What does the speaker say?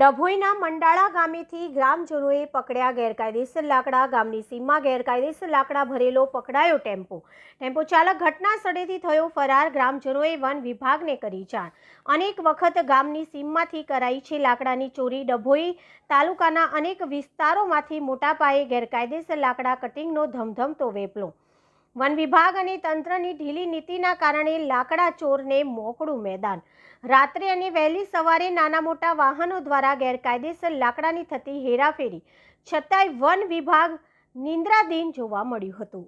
ડભોઈના મંડાળા ગામેથી ગ્રામજનોએ પકડ્યા ગેરકાયદેસર લાકડા. ગામની સીમમાં ગેરકાયદેસર લાકડા ભરેલો પકડાયો ટેમ્પો. ટેમ્પો ચાલક ઘટના સ્થળેથી થયો ફરાર. ગ્રામજનોએ વન વિભાગને કરી જાણ. અનેક વખત ગામની સીમમાંથી કરાઈ છે લાકડાની ચોરી. ડભોઈ તાલુકાના અનેક વિસ્તારોમાંથી મોટા પાયે ગેરકાયદેસર લાકડા કટિંગનો ધમધમતો વેપલો. વન વિભાગ અને તંત્રની ઢીલી નીતિના કારણે લાકડા ચોરને મોકળું મેદાન. રાત્રે અને વહેલી સવારે નાના મોટા વાહનો દ્વારા ગેરકાયદેસર લાકડાની થતી હેરાફેરી છતાંય વન વિભાગ નિંદ્રાધીન જોવા મળ્યું હતું.